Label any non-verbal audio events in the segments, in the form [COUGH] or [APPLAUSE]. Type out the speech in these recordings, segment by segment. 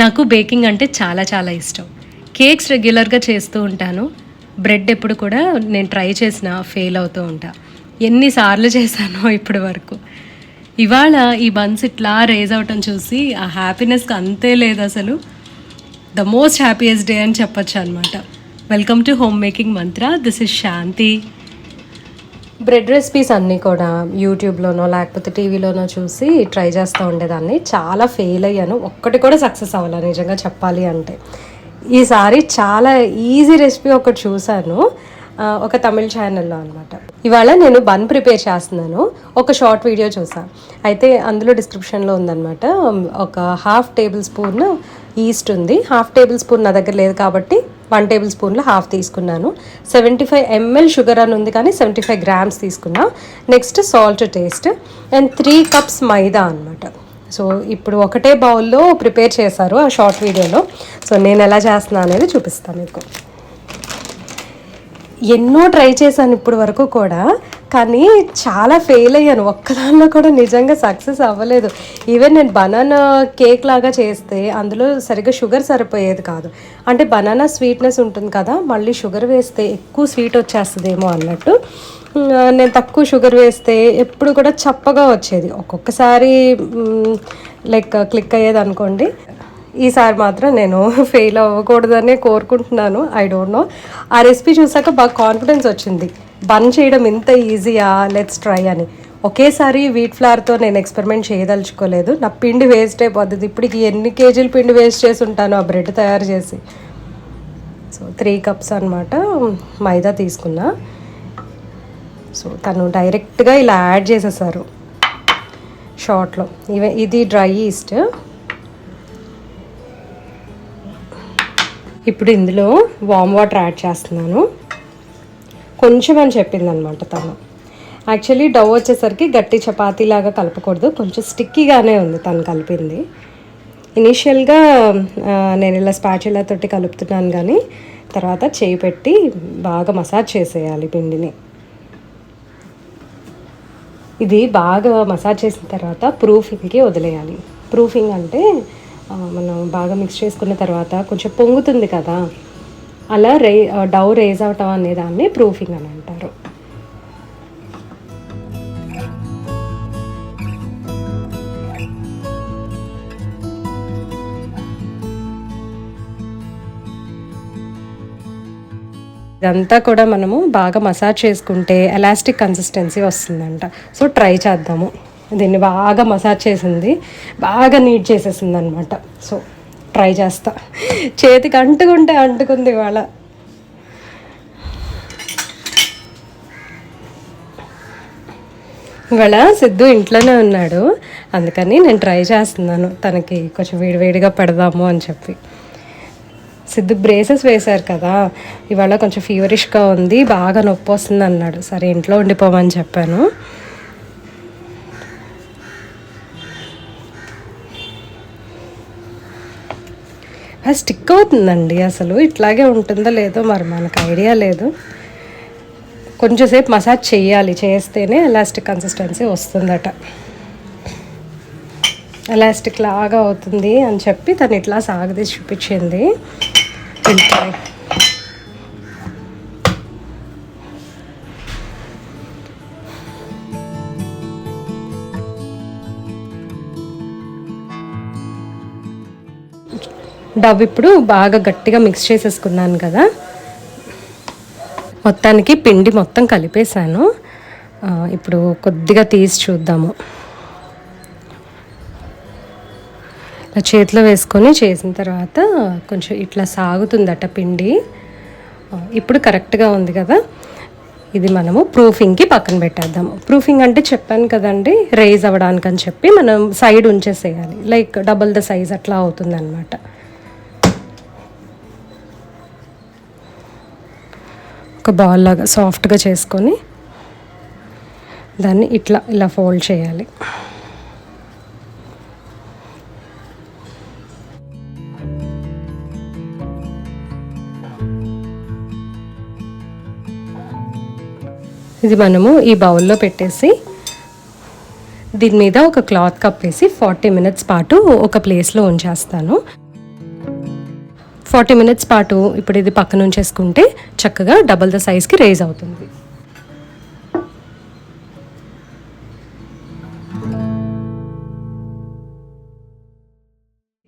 నాకు బేకింగ్ అంటే చాలా చాలా ఇష్టం. కేక్స్ రెగ్యులర్గా చేస్తూ ఉంటాను. బ్రెడ్ ఎప్పుడు కూడా నేను ట్రై చేసిన ఫెయిల్ అవుతూ ఉంటా. ఎన్నిసార్లు చేశానో ఇప్పటి వరకు. ఇవాళ ఈ బన్స్ ఇట్లా రేజ్ అవటం చూసి ఆ హ్యాపీనెస్కి అంతే లేదు అసలు. ద మోస్ట్ హ్యాపీయెస్ట్ డే అని చెప్పొచ్చు అనమాట welcome to home making Mantra. This is Shanti. Bread recipes అన్నీ కూడా యూట్యూబ్లోనో లేకపోతే టీవీలోనో చూసి ట్రై చేస్తూ ఉండేదాన్ని. చాలా ఫెయిల్ అయ్యాను. ఒక్కటి కూడా సక్సెస్ అవ్వాలి నిజంగా చెప్పాలి అంటే. ఈసారి చాలా ఈజీ రెసిపీ ఒకటి చూశాను. ఒక తమిళ ఛానల్లో అనమాట ఇవాళ నేను బన్ ప్రిపేర్ చేస్తున్నాను. ఒక షార్ట్ వీడియో చూసాను అయితే అందులో డిస్క్రిప్షన్లో ఉందన్నమాట. ఒక హాఫ్ టేబుల్ స్పూన్ ఈస్ట్ ఉంది. హాఫ్ టేబుల్ స్పూన్ నా దగ్గర లేదు కాబట్టి వన్ టేబుల్ స్పూన్లో హాఫ్ తీసుకున్నాను. సెవెంటీ ఫైవ్ ఎంఎల్ షుగర్ అని ఉంది కానీ సెవెంటీ ఫైవ్ గ్రామ్స్ తీసుకున్నా. Next salt taste and three cups maida అనమాట సో ఇప్పుడు ఒకటే బౌల్లో ప్రిపేర్ చేశారు ఆ షార్ట్ వీడియోలో. సో నేను ఎలా చేస్తున్నా అనేది చూపిస్తాను మీకు. ఎన్నో ట్రై చేశాను ఇప్పుడు వరకు కూడా. కానీ చాలా ఫెయిల్ అయ్యాను. ఒక్కదానిలో కూడా నిజంగా సక్సెస్ అవ్వలేదు. ఈవెన్ నేను బనానా కేక్ లాగా చేస్తే అందులో సరిగ్గా షుగర్ సరిపోయేది కాదు. అంటే బనానా స్వీట్నెస్ ఉంటుంది కదా మళ్ళీ షుగర్ వేస్తే ఎక్కువ స్వీట్ వచ్చేస్తుందేమో అన్నట్టు. నేను తక్కువ షుగర్ వేస్తే ఎప్పుడు కూడా చప్పగా వచ్చేది. ఒక్కొక్కసారి లైక్ క్లిక్ అయ్యేది అనుకోండి. ఈసారి మాత్రం నేను ఫెయిల్ అవ్వకూడదనే కోరుకుంటున్నాను. ఐ డోంట్ నో ఆ రెసిపీ చూసాక బాగా కాన్ఫిడెన్స్ వచ్చింది. బన్ చేయడం ఇంత ఈజీయా? లెట్స్ ట్రై అని. ఒకేసారి వీట్ ఫ్లవర్తో నేను ఎక్స్పెరిమెంట్ చేయదలుచుకోలేదు. నా పిండి వేస్ట్ అయిపోతుంది ఇప్పటికి ఎన్ని కేజీలు పిండి వేస్ట్ చేసి ఉంటాను ఆ బ్రెడ్ తయారు చేసి. సో త్రీ కప్స్ అనమాట మైదా తీసుకున్నా. సో తను డైరెక్ట్గా ఇలా యాడ్ చేసేసారు. షార్ట్లో ఇవే ఇది డ్రై ఈస్ట్. ఇప్పుడు ఇందులో వామ్ వాటర్ యాడ్ చేస్తున్నాను. కొంచెం అని చెప్పింది అనమాట తను. యాక్చువల్లీ డవ్ వచ్చేసరికి గట్టి చపాతీ లాగా కలపకూడదు. కొంచెం స్టిక్కీగానే ఉంది తను కలిపింది. ఇనీషియల్గా నేను ఇలా స్పాచులాతోటి కలుపుతున్నాను కానీ తర్వాత చేయి పెట్టి బాగా మసాజ్ చేసేయాలి పిండిని. ఇది బాగా మసాజ్ చేసిన తర్వాత ప్రూఫింగ్కి వదిలేయాలి. ప్రూఫింగ్ అంటే మనం బాగా మిక్స్ చేసుకున్న తర్వాత కొంచెం పొంగుతుంది కదా. అలా రే డౌ రేజ్ అవటం అనే దాన్ని ప్రూఫింగ్ అని అంటారు. ఇదంతా కూడా మనము బాగా మసాజ్ చేసుకుంటే ఎలాస్టిక్ కన్సిస్టెన్సీ వస్తుందంట. సో ట్రై చేద్దాము. దీన్ని బాగా మసాజ్ చేసింది బాగా నీట్ చేసేసింది అనమాట సో ట్రై చేస్తా. చేతికి అంటుకుంటే అంటుకుంది ఇవాళ. ఇవాళ సిద్ధు ఇంట్లోనే ఉన్నాడు. అందుకని నేను ట్రై చేస్తున్నాను. తనకి కొంచెం వేడివేడిగా పెడదాము అని చెప్పి. సిద్ధు బ్రేసెస్ వేశారు కదా. ఇవాళ కొంచెం ఫీవరిష్గా ఉంది. బాగా నొప్పి వస్తుంది అన్నాడు సరే ఇంట్లో ఉండిపోమని చెప్పాను. అది స్టిక్ అవుతుందండి అసలు. ఇట్లాగే ఉంటుందో లేదో మరి మనకు ఐడియా లేదు. కొంచెంసేపు మసాజ్ చేయాలి చేస్తేనే ఎలాస్టిక్ కన్సిస్టెన్సీ వస్తుందట. ఎలాస్టిక్ లాగా అవుతుంది అని చెప్పి తను ఇట్లా సాగదీసి చూపించింది. డవ్ ఇప్పుడు బాగా గట్టిగా మిక్స్ చేసేసుకున్నాను కదా. మొత్తానికి పిండి మొత్తం కలిపేశాను. ఇప్పుడు కొద్దిగా తీసి చూద్దాము. ఇలా చేతిలో వేసుకొని చేసిన తర్వాత కొంచెం ఇట్లా సాగుతుందట పిండి. ఇప్పుడు కరెక్ట్గా ఉంది కదా. ఇది మనము ప్రూఫింగ్కి పక్కన పెట్టేద్దాము ప్రూఫింగ్ అంటే చెప్పాను కదండి రైజ్ అవ్వడానికి అని చెప్పి మనం సైడ్ ఉంచేసేయాలి. లైక్ డబుల్ ద సైజ్ అట్లా అవుతుంది ఒక బాల్ లాగా సాఫ్ట్గా చేసుకొని దాన్ని ఇట్లా ఇలా ఫోల్డ్ చేయాలి. ఇది మనము ఈ బౌల్లో పెట్టేసి దీని మీద ఒక క్లాత్ కప్పేసి ఫార్టీ మినిట్స్ పాటు ఒక ప్లేస్లో ఉంచేస్తాను. ఫార్టీ మినిట్స్ పాటు ఇప్పుడు ఇది పక్కన ఉంచేసుకుంటే చక్కగా డబల్ ద సైజ్కి రేజ్ అవుతుంది.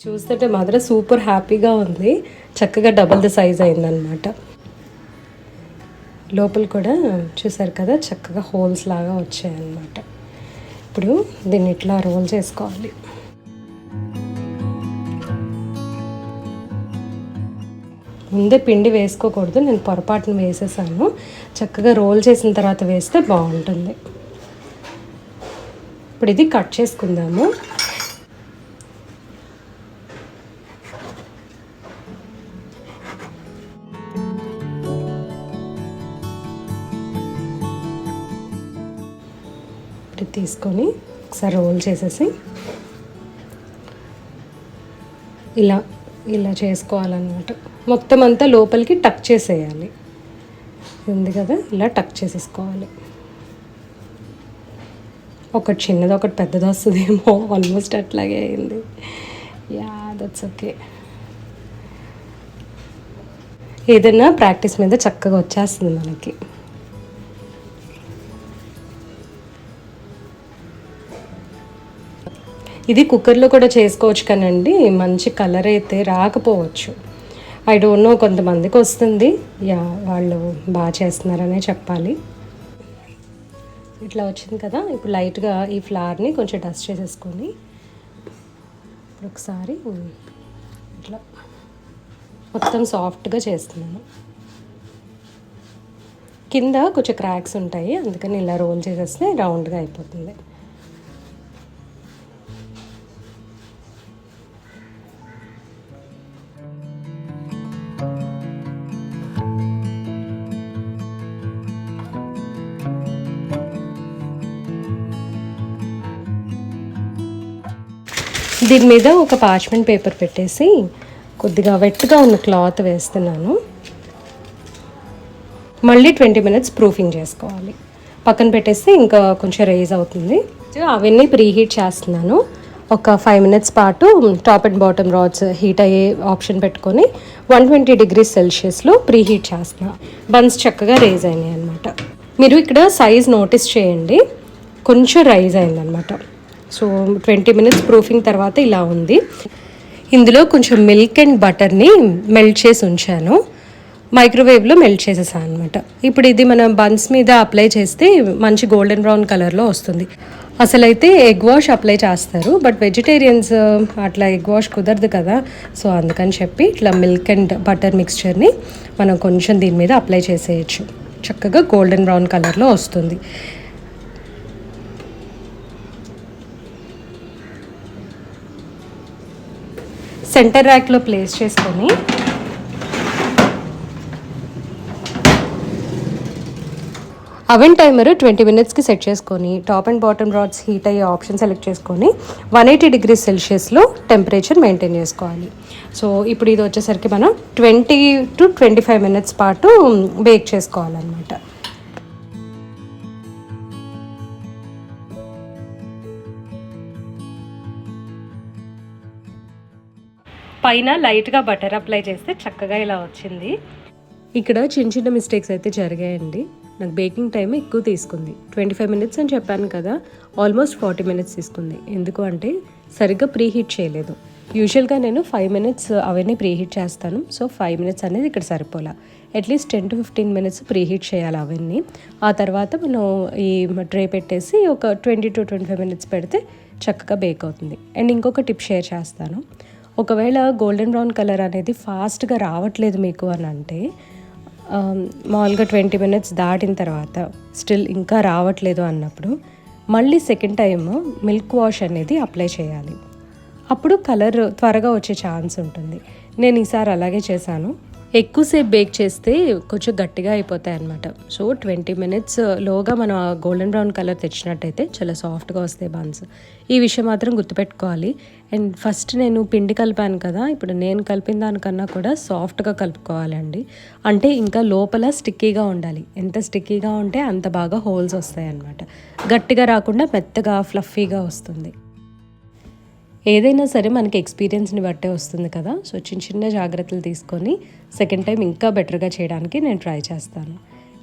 చూస్తుంటే మాత్రం సూపర్ హ్యాపీగా ఉంది. చక్కగా డబల్ ద సైజ్ అయిందనమాట లోపల కూడా చూసారు కదా చక్కగా హోల్స్ లాగా వచ్చాయన్నమాట. ఇప్పుడు దీన్ని ఇట్లా రోల్ చేసుకోవాలి. ముందే పిండి వేసుకోకూడదు నేను పొరపాటున వేసేసాను. చక్కగా రోల్ చేసిన తర్వాత వేస్తే బాగుంటుంది. ఇప్పుడు ఇది కట్ చేసుకుందాము. ఇప్పుడు తీసుకొని ఒకసారి రోల్ చేసేసి ఇలా ఇలా చేసుకోవాలన్నమాట. మొత్తం అంతా లోపలికి టక్ చేసేయాలి. ఉంది కదా? ఇలా టక్ చేసేసుకోవాలి. ఒకటి చిన్నది ఒకటి పెద్దది వస్తుందేమో. [LAUGHS] ఆల్మోస్ట్ అట్లాగే అయింది. యా దట్స్ ఓకే ఏదైనా ప్రాక్టీస్ మీద చక్కగా వచ్చేస్తుంది మనకి. ఇది కుక్కర్లో కూడా చేసుకోవచ్చు కానండి. మంచి కలర్ అయితే రాకపోవచ్చు. ఐ డోంట్ నో కొంతమందికి వస్తుంది. యా వాళ్ళు బాగా చేస్తున్నారనే చెప్పాలి. ఇట్లా వచ్చింది కదా. ఇప్పుడు లైట్గా ఈ ఫ్లవర్ని కొంచెం డస్ట్ చేసేసుకొని ఇప్పుడు ఒకసారి ఇట్లా మొత్తం సాఫ్ట్గా చేస్తున్నాను. కింద కొంచెం క్రాక్స్ ఉంటాయి. అందుకని ఇలా రోల్ చేసేస్తే రౌండ్గా అయిపోతుంది. దీని మీద ఒక పార్చ్మెంట్ పేపర్ పెట్టేసి కొద్దిగా వెట్గా ఉన్న క్లాత్ వేస్తున్నాను. మళ్ళీ ట్వంటీ మినిట్స్ ప్రూఫింగ్ చేసుకోవాలి. పక్కన పెట్టేస్తే ఇంకా కొంచెం రేజ్ అవుతుంది. అవన్నీ ప్రీ హీట్ చేస్తున్నాను. ఒక ఫైవ్ మినిట్స్ పాటు top and bottom rods heat అయ్యే ఆప్షన్ పెట్టుకొని వన్ ట్వంటీ డిగ్రీస్ సెల్సియస్లో ప్రీ హీట్ చేస్తున్నా. బన్స్ చక్కగా రైజ్ అయినాయి అనమాట మీరు ఇక్కడ సైజ్ నోటీస్ చేయండి. కొంచెం రైజ్ అయిందనమాట సో ట్వంటీ మినిట్స్ ప్రూఫింగ్ తర్వాత ఇలా ఉంది. ఇందులో కొంచెం మిల్క్ అండ్ బటర్ని మెల్ట్ చేసి ఉంచాను. మైక్రోవేవ్లో మెల్ట్ చేసేసాను అనమాట ఇప్పుడు ఇది మనం బన్స్ మీద అప్లై చేస్తే మంచి గోల్డెన్ బ్రౌన్ కలర్లో వస్తుంది. అసలైతే ఎగ్ వాష్ అప్లై చేస్తారు బట్ వెజిటేరియన్స్ అట్లా ఎగ్ వాష్ కుదరదు కదా. సో అందుకని చెప్పి ఇట్లా మిల్క్ అండ్ బటర్ మిక్స్చర్ని మనం కొంచెం దీని మీద అప్లై చేసేయచ్చు. చక్కగా గోల్డెన్ బ్రౌన్ కలర్లో వస్తుంది. సెంటర్ ర్యాక్లో ప్లేస్ చేసుకొని అవెన్ టైమర్ ట్వంటీ మినిట్స్కి సెట్ చేసుకొని top and bottom rods heat అయ్యే ఆప్షన్ సెలెక్ట్ చేసుకొని వన్ ఎయిటీ డిగ్రీస్ సెల్సియస్లో టెంపరేచర్ మెయింటైన్ చేసుకోవాలి. సో ఇప్పుడు ఇది వచ్చేసరికి మనం twenty to twenty five minutes పాటు బేక్ చేసుకోవాలన్నమాట. పైన లైట్గా బటర్ అప్లై చేస్తే చక్కగా ఇలా వచ్చింది. ఇక్కడ చిన్న చిన్న మిస్టేక్స్ అయితే జరిగాయండి. నాకు బేకింగ్ టైం ఎక్కువ తీసుకుంది. ట్వంటీ ఫైవ్ మినిట్స్ అని చెప్పాను కదా ఆల్మోస్ట్ ఫార్టీ మినిట్స్ తీసుకుంది. ఎందుకు అంటే సరిగ్గా ప్రీ హీట్ చేయలేదు యూజువల్గా నేను ఫైవ్ మినిట్స్ అవన్నీ ప్రీ హీట్ చేస్తాను. సో ఫైవ్ మినిట్స్ అనేది ఇక్కడ సరిపోలా. At least ten to fifteen minutes preheat చేయాలి అవన్నీ. ఆ తర్వాత మనం ఈ ట్రే పెట్టేసి ఒక twenty to twenty five minutes పెడితే చక్కగా బేక్ అవుతుంది. అండ్ ఇంకొక టిప్ షేర్ చేస్తాను. ఒకవేళ గోల్డెన్ బ్రౌన్ కలర్ అనేది ఫాస్ట్గా రావట్లేదు మీకు అని అంటే మామూలుగా ట్వంటీ మినిట్స్ దాటిన తర్వాత స్టిల్ ఇంకా రావట్లేదు అన్నప్పుడు మళ్ళీ సెకండ్ టైం మిల్క్ వాష్ అనేది అప్లై చేయాలి. అప్పుడు కలర్ త్వరగా వచ్చే ఛాన్స్ ఉంటుంది. నేను ఈసారి అలాగే చేశాను. ఎక్కువసేపు బేక్ చేస్తే కొంచెం గట్టిగా అయిపోతాయి అనమాట సో ట్వంటీ మినిట్స్ లోగా మనం గోల్డెన్ బ్రౌన్ కలర్ తెచ్చినట్టయితే చాలా సాఫ్ట్గా వస్తాయి బన్స్. ఈ విషయం మాత్రం గుర్తుపెట్టుకోవాలి. అండ్ ఫస్ట్ నేను పిండి కలిపాను కదా ఇప్పుడు నేను కలిపిన దానికన్నా కూడా సాఫ్ట్గా కలుపుకోవాలండి. అంటే ఇంకా లోపల స్టిక్కీగా ఉండాలి. ఎంత స్టిక్కీగా ఉంటే అంత బాగా హోల్స్ వస్తాయి అన్నమాట గట్టిగా రాకుండా మెత్తగా ఫ్లఫీగా వస్తుంది. ఏదైనా సరే మనకి ఎక్స్పీరియన్స్ని బట్టే వస్తుంది కదా. సో చిన్న చిన్న జాగ్రత్తలు తీసుకొని సెకండ్ టైం ఇంకా బెటర్గా చేయడానికి నేను ట్రై చేస్తాను.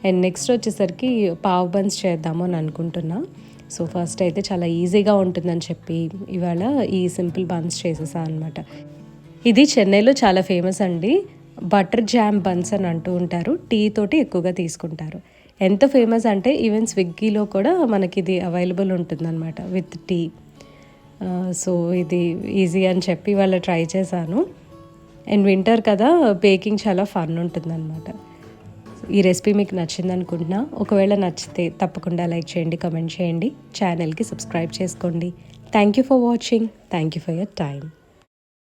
అండ్ నెక్స్ట్ వచ్చేసరికి పావ్ బన్స్ చేద్దాము అని అనుకుంటున్నా. సో ఫస్ట్ అయితే చాలా ఈజీగా ఉంటుందని చెప్పి ఇవాళ ఈ సింపుల్ బన్స్ చేసేసా అనమాట ఇది చెన్నైలో చాలా ఫేమస్ అండి. బటర్ జామ్ బన్స్ అని అంటూ ఉంటారు. టీ తోటి ఎక్కువగా తీసుకుంటారు. ఎంత ఫేమస్ అంటే ఈవెన్ స్విగ్గీలో కూడా మనకి ఇది అవైలబుల్ ఉంటుందన్నమాట విత్ టీ. సో ఇది ఈజీ అని చెప్పి వాళ్ళ ట్రై చేశాను. అండ్ వింటర్ కదా బేకింగ్ చాలా ఫన్ ఉంటుందన్నమాట. ఈ రెసిపీ మీకు నచ్చింది అనుకుంటున్నా. ఒకవేళ నచ్చితే తప్పకుండా లైక్ చేయండి కమెంట్ చేయండి. ఛానల్కి సబ్స్క్రైబ్ చేసుకోండి. Thank you for watching thank you for your time